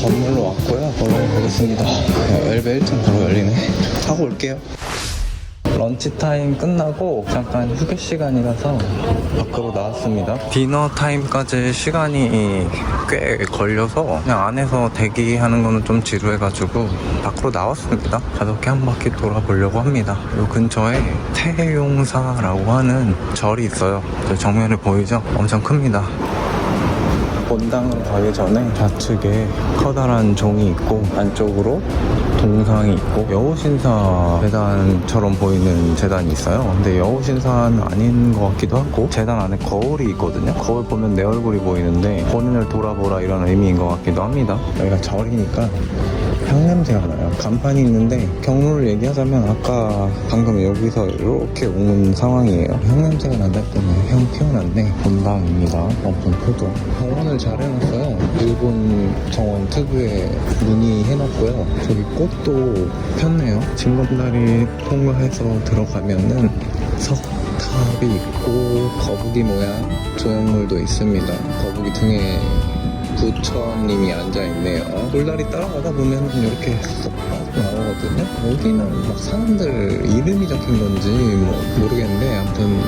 건물로 왔고요. 올라가 보겠습니다. 엘베 1층 바로 열리네. 타고 올게요. 런치 타임 끝나고 잠깐 휴게 시간이라서 밖으로 나왔습니다. 디너 타임까지 시간이 꽤 걸려서 그냥 안에서 대기하는 거는 좀 지루해가지고 밖으로 나왔습니다. 가볍게 한 바퀴 돌아보려고 합니다. 이 근처에 태용사라고 하는 절이 있어요. 저 정면에 보이죠? 엄청 큽니다. 본당을 가기 전에 좌측에 커다란 종이 있고 안쪽으로 동상이 있고 여우신사 재단처럼 보이는 재단이 있어요. 근데 여우신사는 아닌 것 같기도 하고 재단 안에 거울이 있거든요. 거울 보면 내 얼굴이 보이는데 본인을 돌아보라 이런 의미인 것 같기도 합니다. 여기가 절이니까 향 냄새가 나요. 간판이 있는데 경로를 얘기하자면 아까 방금 여기서 이렇게 온 상황이에요. 향 냄새가 난다 때문에 향 피워놨네. 본당입니다. 엄청 크죠. 정원을 잘 해놨어요. 일본 정원 특유의 무늬 해놨고요. 저기 꽃도 폈네요. 징검다리 통과해서 들어가면은 석탑이 있고 거북이 모양 조형물도 있습니다. 거북이 등에 부처님이 앉아있네요. 돌다리 따라가다 보면 이렇게 쏙 빠져나오거든요. 여기는 막 사람들 이름이 적힌 건지 뭐 모르겠는데 아무튼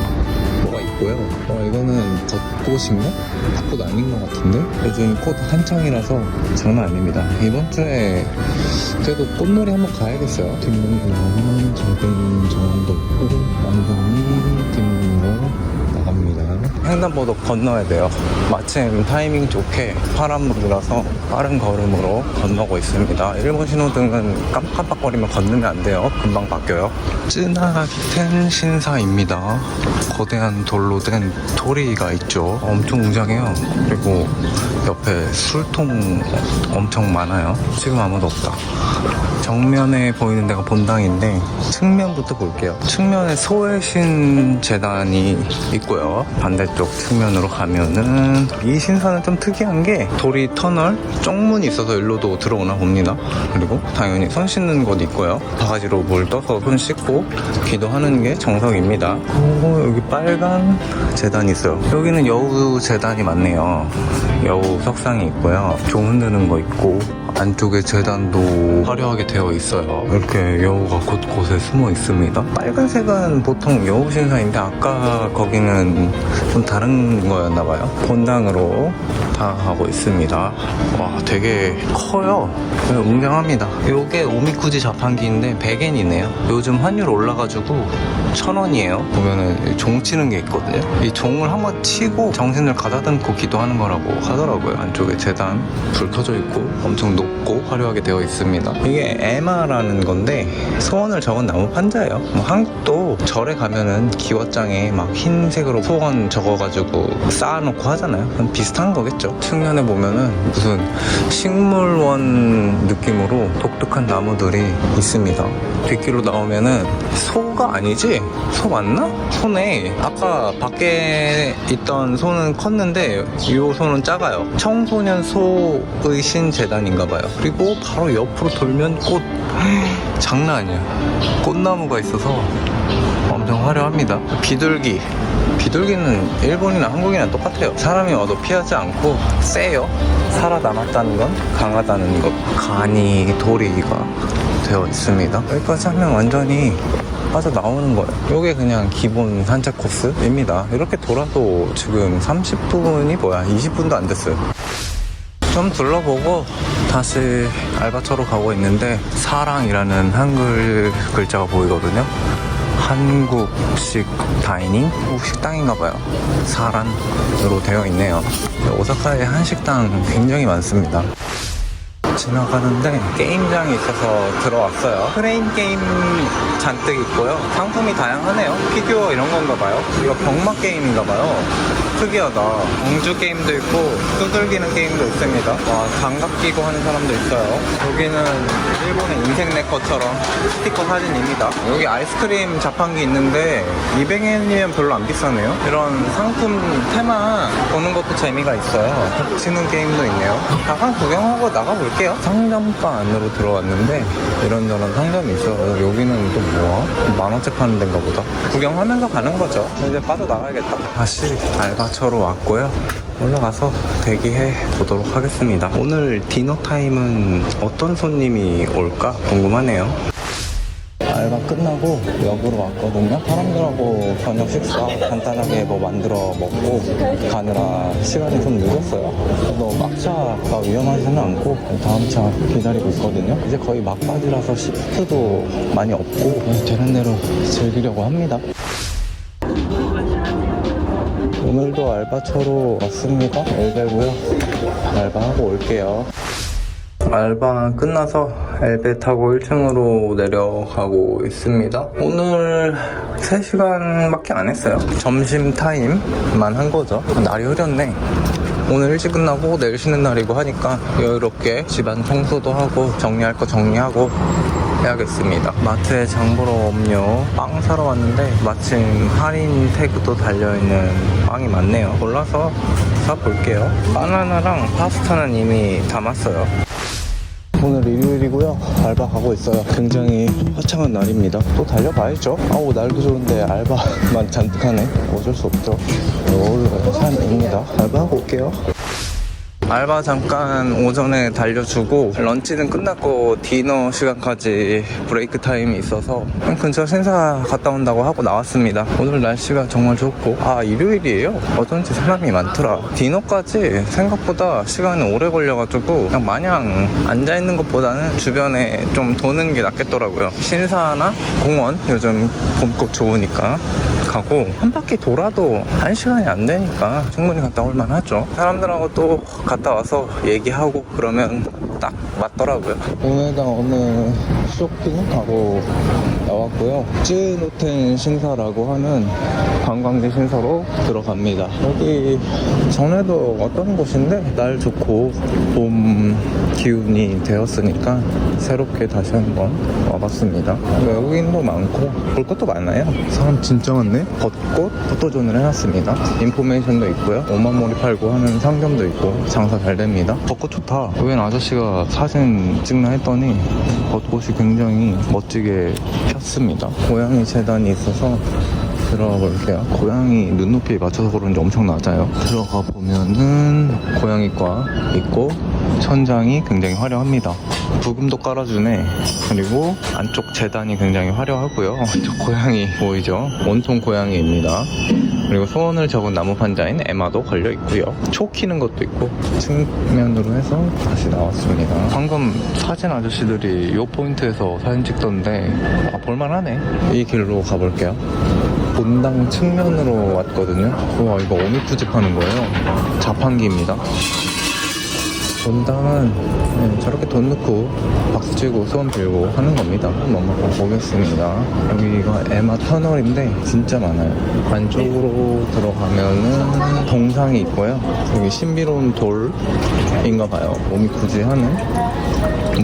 있고요. 어, 이거는 벚꽃인가? 벚꽃 아닌 것 같은데? 요즘 꽃 한창이라서 장난 아닙니다. 이번 주에 그래도 꽃놀이 한번 가야겠어요. 뒷문으로는 작은 정원도 있고 완전히 뒷문으로. 횡단보도 건너야 돼요. 마침 타이밍 좋게 파란불이라서 빠른 걸음으로 건너고 있습니다. 일본 신호등은 깜깜빡거리면 건너면 안 돼요. 금방 바뀌어요. 쯔나기텐 신사입니다. 거대한 돌로 된 토리가 있죠. 엄청 웅장해요. 그리고 옆에 술통 엄청 많아요. 지금 아무도 없다. 정면에 보이는 데가 본당인데 측면부터 볼게요. 측면에 소외신 재단이 있고요. 반대쪽 측면으로 가면은 이 신사는 좀 특이한 게 도리 터널 쪽문이 있어서 일로도 들어오나 봅니다. 그리고 당연히 손 씻는 곳 있고요. 바가지로 물 떠서 손 씻고 기도하는 게 정석입니다. 그리고 여기 빨간 재단이 있어요. 여기는 여우 재단이 많네요. 여우 석상이 있고요. 종 흔드는 거 있고 안쪽에 재단도 화려하게 되어 있어요. 이렇게 여우가 곳곳에 숨어 있습니다. 빨간색은 보통 여우 신사인데 아까 거기는 좀 다른 거였나 봐요. 본당으로 다가가고 있습니다. 와, 되게 커요. 네, 웅장합니다. 요게 오미쿠지 자판기인데 100엔이네요. 요즘 환율 올라가지고 1000원이에요. 보면은 종 치는 게 있거든요. 이 종을 한번 치고 정신을 가다듬고 기도하는 거라고 하더라고요. 안쪽에 재단 불 켜져 있고 엄청 높고 화려하게 되어 있습니다. 이게 에마라는 건데 소원을 적은 나무 판자예요. 뭐 한국도 절에 가면은 기와장에 막 흰색으로 소원 적어가지고 쌓아놓고 하잖아요. 비슷한 거겠죠. 측면에 보면은 무슨 식물원 느낌으로 독특한 나무들이 있습니다. 뒷길로 나오면은 소가 아니지? 소 맞나? 소네. 아까 밖에 있던 소는 컸는데 이 소는 작아요. 청소년 소의 신재단인가 봐요. 그리고 바로 옆으로 돌면 꽃. 장난 아니야. 꽃나무가 있어서 엄청 화려합니다. 비둘기. 비둘기는 일본이나 한국이나 똑같아요. 사람이 와도 피하지 않고 세요. 살아남았다는 건 강하다는 것. 간이 도리가 되어 있습니다. 여기까지 하면 완전히 빠져나오는 거예요. 이게 그냥 기본 산책 코스입니다. 이렇게 돌아도 지금 30분이 뭐야, 20분도 안 됐어요. 좀 둘러보고 다시 알바처로 가고 있는데 사랑이라는 한글 글자가 보이거든요. 한국식 다이닝? 한국 식당인가 봐요. 사란으로 되어 있네요. 오사카에 한식당 굉장히 많습니다. 지나가는데 게임장이 있어서 들어왔어요. 프레임 게임 잔뜩 있고요. 상품이 다양하네요. 피규어 이런 건가 봐요. 이거 병마 게임인가 봐요. 특이하다. 공주 게임도 있고 두들기는 게임도 있습니다. 와 장갑 끼고 하는 사람도 있어요. 여기는 일본의 인생 내 것처럼 스티커 사진입니다. 여기 아이스크림 자판기 있는데 200엔이면 별로 안 비싸네요. 이런 상품 테마 보는 것도 재미가 있어요. 겹치는 게임도 있네요. 잠깐 구경하고 나가볼게요. 상점가 안으로 들어왔는데 이런저런 상점이 있어요. 여기는 또 뭐야? 만원째 파는 데인가 보다. 구경하면서 가는 거죠. 이제 빠져나가야겠다. 다시 알바 처로 왔고요. 올라가서 대기해 보도록 하겠습니다. 오늘 디너 타임은 어떤 손님이 올까 궁금하네요. 알바 끝나고 역으로 왔거든요. 사람들하고 저녁 식사 간단하게 뭐 만들어 먹고 가느라 시간이 좀 늦었어요. 그래도 막차가 위험하지는 않고 다음 차 기다리고 있거든요. 이제 거의 막바지라서 시프트도 많이 없고 되는 대로 즐기려고 합니다. 오늘도 알바처로 왔습니다. 엘베고요. 알바하고 올게요. 알바 끝나서 엘베 타고 1층으로 내려가고 있습니다. 오늘 3시간밖에 안 했어요. 점심 타임만 한 거죠. 날이 흐렸네. 오늘 일찍 끝나고 내일 쉬는 날이고 하니까 여유롭게 집안 청소도 하고 정리할 거 정리하고 해야겠습니다. 마트에 장 보러 음료 빵 사러 왔는데 마침 할인 태그도 달려있는 빵이 많네요. 골라서 사볼게요. 바나나랑 파스타는 이미 담았어요. 오늘 일요일이고요. 알바 가고 있어요. 굉장히 화창한 날입니다. 또 달려봐야죠. 아우 날도 좋은데 알바만 잔뜩 하네. 어쩔 수 없죠. 오늘 삶입니다. 알바하고 올게요. 알바 잠깐 오전에 달려주고 런치는 끝났고 디너 시간까지 브레이크 타임이 있어서 근처 신사 갔다 온다고 하고 나왔습니다. 오늘 날씨가 정말 좋고 아 일요일이에요? 어쩐지 사람이 많더라. 디너까지 생각보다 시간이 오래 걸려가지고 그냥 마냥 앉아있는 것보다는 주변에 좀 도는 게 낫겠더라고요. 신사나 공원 요즘 봄꽃 좋으니까 가고 한 바퀴 돌아도 한 시간이 안 되니까 충분히 갔다 올 만하죠. 사람들하고 또 갔다 와서 얘기하고 그러면 딱 맞더라고요. 오늘당 어느 쇼핑하고 나왔고요. 쯔노텐 신사라고 하는 관광지 신사로 들어갑니다. 여기 전에도 어떤 곳인데 날 좋고 봄 기운이 되었으니까 새롭게 다시 한번 와봤습니다. 외국인도 많고 볼 것도 많아요. 사람 진짜 많네. 벚꽃 포토존을 해놨습니다. 인포메이션도 있고요. 오만몰이 팔고 하는 상점도 있고 장사 잘 됩니다. 벚꽃 좋다. 웬 아저씨가 사진 찍나 했더니 벚꽃이 굉장히 멋지게 폈습니다. 고양이 재단이 있어서 들어가 볼게요. 고양이 눈높이에 맞춰서 그런지 엄청 낮아요. 들어가 보면은 고양이과 있고 천장이 굉장히 화려합니다. 부금도 깔아주네. 그리고 안쪽 재단이 굉장히 화려하고요. 저 고양이 보이죠? 온통 고양이입니다. 그리고 소원을 적은 나무 판자인 에마도 걸려 있고요. 초 키는 것도 있고 측면으로 해서 다시 나왔습니다. 방금 사진 아저씨들이 이 포인트에서 사진 찍던데 아, 볼만하네. 이 길로 가볼게요. 본당 측면으로 왔거든요. 와 이거 오미쿠지 파는 거예요. 자판기입니다. 본당은 네, 저렇게 돈 넣고 박수 치고 소원 빌고 하는 겁니다. 한번 가보겠습니다. 여기가 에마 터널인데 진짜 많아요. 안쪽으로 들어가면은 동상이 있고요. 여기 신비로운 돌인가 봐요. 오미쿠지 하는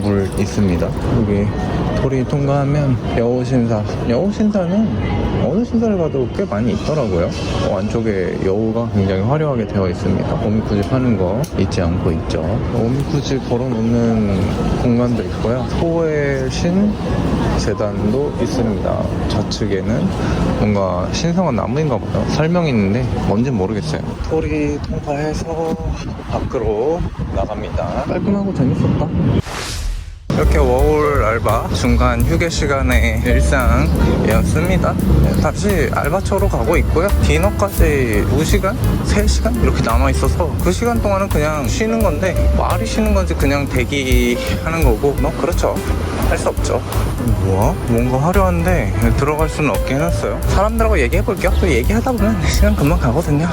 물 있습니다. 여기 돌이 통과하면 여우신사. 여우신사는 어느 신사를 가도 꽤 많이 있더라고요. 어, 안쪽에 여우가 굉장히 화려하게 되어 있습니다. 오미쿠지 파는 거 잊지 않고 있죠. 오미쿠지 걸어놓는 공간도 있고요. 소의 신 재단도 있습니다. 좌측에는 뭔가 신성한 나무인가 봐요. 설명이 있는데 뭔진 모르겠어요. 돌이 통과해서 밖으로 나갑니다. 깔끔하고 재밌었다. 이렇게 워홀 알바 중간 휴게 시간의 일상이었습니다. 네, 다시 알바처로 가고 있고요. 디너까지 2시간? 3시간? 이렇게 남아있어서 그 시간 동안은 그냥 쉬는 건데 말이 쉬는 건지 그냥 대기하는 거고 뭐 그렇죠. 할 수 없죠. 뭐야? 뭔가 화려한데 들어갈 수는 없긴 했어요. 사람들하고 얘기해볼게요. 또 얘기하다 보면 시간 금방 가거든요.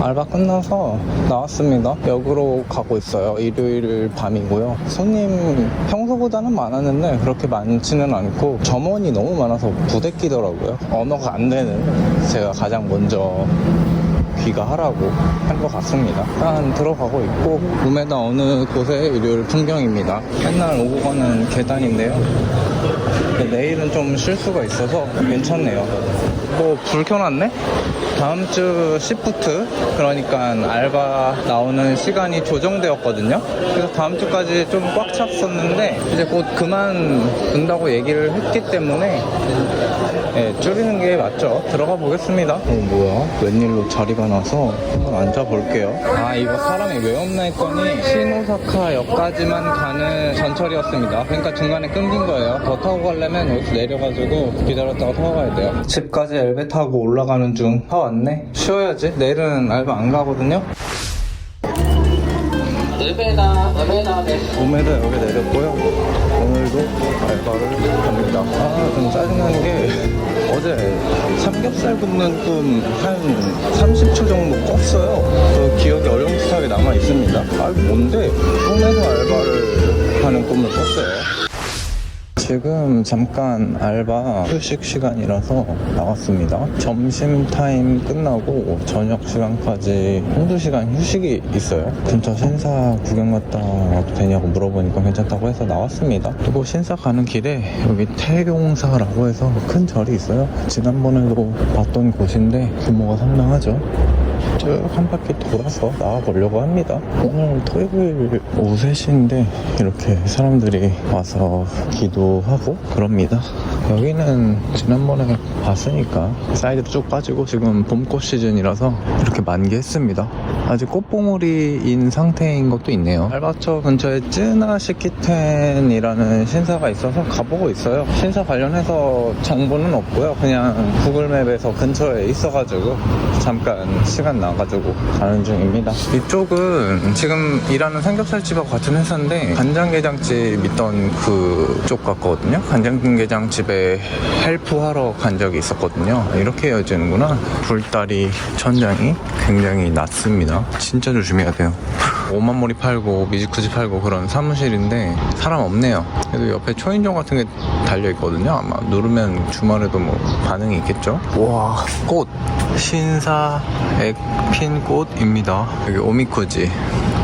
알바 끝나서 나왔습니다. 역으로 가고 있어요. 일요일 밤이고요. 손님 평소보다는 많았는데 그렇게 많지는 않고 점원이 너무 많아서 부대끼더라고요. 언어가 안 되는 제가 가장 먼저 귀가하라고 한 것 같습니다. 일단 들어가고 있고 구매다 어느 곳의 일요일 풍경입니다. 맨날 오고 가는 계단인데요. 내일은 좀쉴 수가 있어서 괜찮네요. 뭐 불 켜놨네? 다음 주 시프트 그러니까 알바 나오는 시간이 조정되었거든요. 그래서 다음 주까지 좀 꽉 찼었는데 이제 곧 그만둔다고 얘기를 했기 때문에 예, 줄이는 게 맞죠. 들어가 보겠습니다. 어, 뭐야? 웬일로 자리가 나서 한번 앉아볼게요. 아, 이거 사람이 왜 없나 했더니 신오사카역까지만 가는 전철이었습니다. 그러니까 중간에 끊긴 거예요. 더 타고 가려면 여기서 내려가지고 기다렸다가 타고 가야 돼요. 집까지 엘베 타고 올라가는 중. 다왔 왔네. 쉬어야지. 내일은 알바 안 가거든요. 음에다 음에다 음에다 여기 내렸고요. 오늘도 알바를 합니다. 아 좀 짜증나는 게 어제 삼겹살 굽는 꿈 한 30초 정도 꿨어요. 그 기억이 얼렁뚱하게 남아있습니다. 아 뭔데? 꿈에서 알바를 하는 꿈을 꿨어요. 지금 잠깐 알바 휴식 시간이라서 나왔습니다. 점심 타임 끝나고 저녁 시간까지 한두 시간 휴식이 있어요. 근처 신사 구경 갔다 와도 되냐고 물어보니까 괜찮다고 해서 나왔습니다. 그리고 신사 가는 길에 여기 태용사라고 해서 큰 절이 있어요. 지난번에도 봤던 곳인데 규모가 상당하죠. 쭉한 바퀴 돌아서 나와보려고 합니다. 오늘 토요일 오후 3시인데 이렇게 사람들이 와서 기도 하고 그럽니다. 여기는 지난번에 봤으니까 사이드로 쭉 빠지고 지금 봄꽃 시즌이라서 이렇게 만개했습니다. 아직 꽃봉오리인 상태인 것도 있네요. 알바처 근처에 쯔나 시키텐이라는 신사가 있어서 가보고 있어요. 신사 관련해서 정보는 없고요. 그냥 구글맵에서 근처에 있어가지고 잠깐 시간 나가지고 가는 중입니다. 이쪽은 지금 일하는 삼겹살집하고 같은 회사인데 간장게장집 있던 그쪽 같 거든요. 간장게장 집에 헬프하러 간 적이 있었거든요. 이렇게 이어지는구나. 불다리 천장이 굉장히 낮습니다. 진짜 조심해야 돼요. 오만머리 팔고 미지쿠지 팔고 그런 사무실인데 사람 없네요. 그래도 옆에 초인종 같은 게 달려 있거든요. 아마 누르면 주말에도 뭐 반응이 있겠죠. 와, 꽃 신사 액 핀 꽃입니다. 여기 오미쿠지.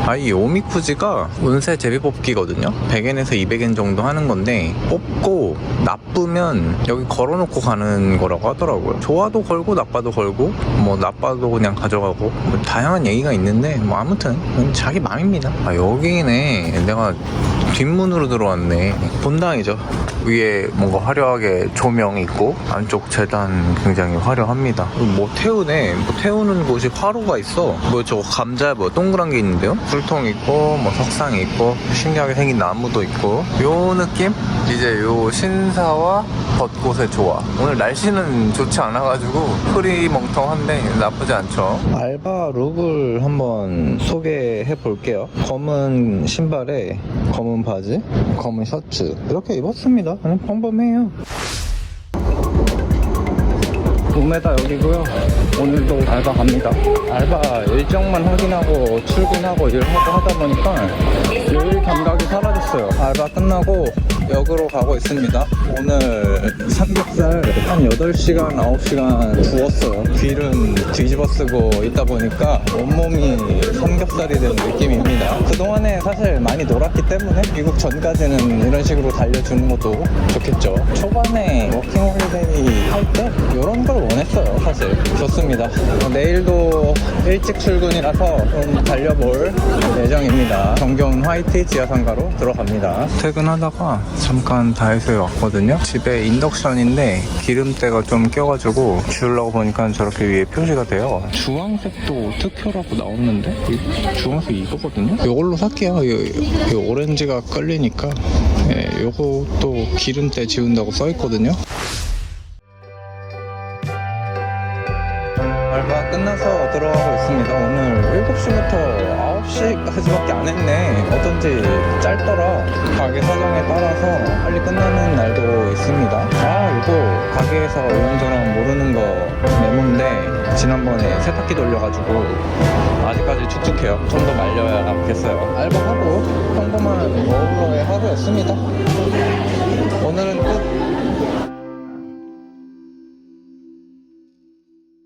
아, 이 오미쿠지가 운세 제비뽑기거든요. 100엔에서 200엔 정도 하는 건데, 뽑고 나쁘면 여기 걸어놓고 가는 거라고 하더라고요. 좋아도 걸고, 나빠도 걸고, 뭐, 나빠도 그냥 가져가고, 뭐 다양한 얘기가 있는데, 뭐, 아무튼, 자기 마음입니다. 아, 여기네. 내가 뒷문으로 들어왔네. 본당이죠. 위에 뭔가 화려하게 조명이 있고, 안쪽 재단 굉장히 화려합니다. 뭐 태우네. 뭐 태우는 곳이 화로가 있어. 뭐 저거 감자 뭐 동그란 게 있는데요? 술통 있고, 뭐 석상이 있고, 신기하게 생긴 나무도 있고. 요 느낌? 이제 요 신사와 벚꽃의 조화. 오늘 날씨는 좋지 않아가지고 흐리멍텅한데 나쁘지 않죠. 알바 룩을 한번 소개해 볼게요. 검은 신발에 검은 바지, 검은 셔츠 이렇게 입었습니다. 그냥 평범해요. 도매다 여기고요. 오늘도 알바 갑니다. 알바 일정만 확인하고 출근하고 일하고 하다 보니까 요일 감각이 사라졌어요. 알바 끝나고 역으로 가고 있습니다. 오늘 삼겹살 한 8시간, 9시간 구웠어요. 귀는 뒤집어 쓰고 있다 보니까 온몸이 삼겹살이 된 느낌입니다. 그동안에 사실 많이 놀았기 때문에 미국 전까지는 이런 식으로 달려주는 것도 좋겠죠. 초반에 워킹홀리데이 할 때 이런 걸 원했어요. 사실 좋습니다. 어, 내일도 일찍 출근이라서 좀 달려볼 예정입니다. 정겨운 화이트 지하상가로 들어갑니다. 퇴근하다가 잠깐 다이소에 왔거든요. 집에 인덕션인데 기름때가 좀 껴가지고 지우려고 보니까 저렇게 위에 표시가 돼요. 주황색도 특효라고 나오는데 이 주황색 이거거든요. 이걸로 살게요. 이, 이 오렌지가 끌리니까 예, 요것도 기름때 지운다고 써있거든요. 8시부터 9시까지밖에 안 했네. 어쩐지 짧더라. 가게 사정에 따라서 빨리 끝나는 날도 있습니다. 아, 이거 가게에서 이런저런 모르는 거 메모인데 지난번에 세탁기 돌려가지고 아직까지 축축해요. 좀 더 말려야겠어요. 알바하고 평범한 어우러의 하루였습니다. 오늘은 끝.